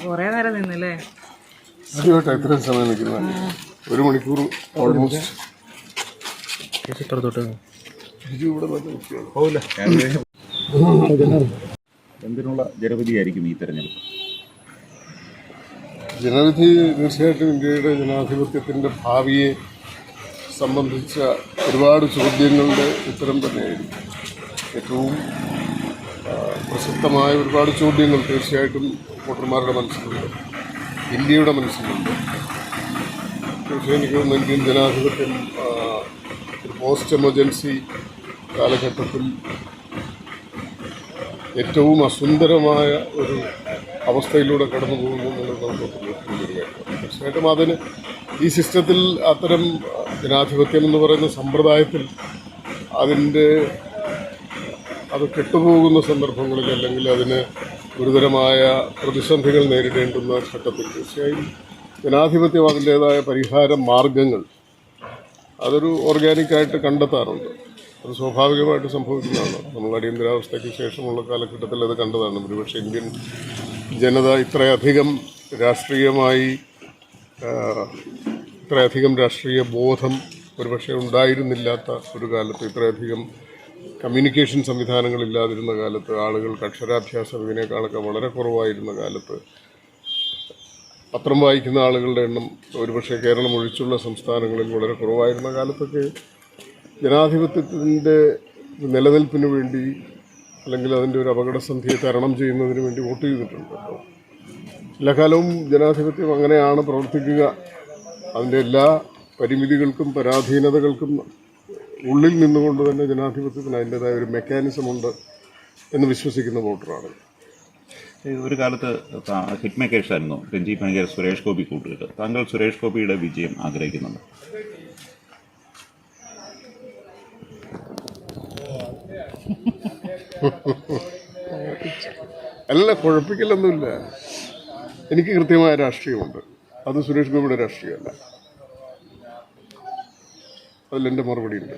കൊറേ നേരം നിന്നല്ലേ? ആദ്യമായിട്ട് ഇത്രയും സമയം നിൽക്കുന്നത്. ഒരു മണിക്കൂർ ഓൾമോസ്റ്റ് ബിജു ഇവിടെ നല്ല കുട്ടിയാണ് എന്തിനുള്ള ജനവിധിയായിരിക്കും ഈ തെരഞ്ഞെടുപ്പ്? ജനവിധി തീർച്ചയായിട്ടും ഇന്ത്യയുടെ ജനാധിപത്യത്തിന്റെ ഭാവിയെ സംബന്ധിച്ച ഒരുപാട് ചോദ്യങ്ങളുടെ ഉത്തരം തന്നെയായിരിക്കും. ഏറ്റവും പ്രസക്തമായ ഒരുപാട് ചോദ്യങ്ങൾ തീർച്ചയായിട്ടും വോട്ടർമാരുടെ മനസ്സിലുണ്ട്. ഇന്ത്യയുടെ മനസ്സിലുണ്ട്. തീർച്ചയായും എനിക്ക് ഇന്ത്യൻ ജനാധിപത്യം പോസ്റ്റ് എമർജൻസി കാലഘട്ടത്തിൽ ഏറ്റവും അസുന്ദരമായ ഒരു അവസ്ഥയിലൂടെ കടന്നു പോകുന്നു എന്നുള്ളത് നമുക്ക് തീർച്ചയായിട്ടും അതിന് ഈ സിസ്റ്റത്തിൽ അത്തരം ജനാധിപത്യം എന്ന് പറയുന്ന സമ്പ്രദായത്തിൽ അതിന്റെ അത് കെട്ടുപോകുന്ന സന്ദർഭങ്ങളിൽ അല്ലെങ്കിൽ അതിന് ഗുരുതരമായ പ്രതിസന്ധികൾ നേരിടേണ്ടുന്ന ഘട്ടത്തിൽ തീർച്ചയായും ജനാധിപത്യം അതിന്റേതായ പരിഹാര മാർഗങ്ങൾ അതൊരു ഓർഗാനിക്കായിട്ട് കണ്ടെത്താറുണ്ട്. അത് സ്വാഭാവികമായിട്ട് സംഭവിക്കുന്നതാണ്. നമ്മൾ അടിയന്തരാവസ്ഥയ്ക്ക് ശേഷമുള്ള കാലഘട്ടത്തിൽ അത് കണ്ടതാണ്. ഒരുപക്ഷെ ഇന്ത്യൻ ജനത ഇത്രയധികം രാഷ്ട്രീയമായി ഇത്രയധികം രാഷ്ട്രീയ ബോധം ഒരുപക്ഷെ ഉണ്ടായിരുന്നില്ലാത്ത ഒരു കാലത്ത് ഇത്രയധികം കമ്മ്യൂണിക്കേഷൻ സംവിധാനങ്ങളില്ലാതിരുന്ന കാലത്ത് ആളുകൾക്ക് അക്ഷരാഭ്യാസം ഇതിനേക്കാളൊക്കെ വളരെ കുറവായിരുന്ന കാലത്ത് പത്രം വായിക്കുന്ന ആളുകളുടെ എണ്ണം ഒരുപക്ഷെ കേരളം ഒഴിച്ചുള്ള സംസ്ഥാനങ്ങളിൽ വളരെ കുറവായിരുന്ന കാലത്തൊക്കെ ജനാധിപത്യത്തിന്റെ നിലനിൽപ്പിന് വേണ്ടി അല്ലെങ്കിൽ അതിന്റെ ഒരു അപകടസന്ധിയെ തരണം ചെയ്യുന്നതിന് വേണ്ടി വോട്ട് ചെയ്തിട്ടുണ്ട്. എല്ലാ കാലവും ജനാധിപത്യം അങ്ങനെയാണ് പ്രവർത്തിക്കുക. അതിന്റെ എല്ലാ പരിമിതികൾക്കും പരാധീനതകൾക്കും ഉള്ളിൽ നിന്നുകൊണ്ട് തന്നെ ജനാധിപത്യത്തിന് അതിന്റെതായ ഒരു മെക്കാനിസം ഉണ്ട് എന്ന് വിശ്വസിക്കുന്ന വോട്ടറാണ് ഒരു കാലത്ത് ഹിറ്റ് മേക്കേഴ്സായിരുന്നു രഞ്ജി പണിക്കർ സുരേഷ് ഗോപി കൂട്ടുകെട്ട്. താങ്കൾ സുരേഷ് ഗോപിയുടെ വിജയം ആഗ്രഹിക്കുന്നുണ്ട്? അല്ല കുഴപ്പിക്കലൊന്നുമില്ല. എനിക്ക് കൃത്യമായ രാഷ്ട്രീയമുണ്ട്. അത് സുരേഷ് ഗോപിയുടെ രാഷ്ട്രീയമല്ല. അതിലെന്റെ മറുപടി ഉണ്ട്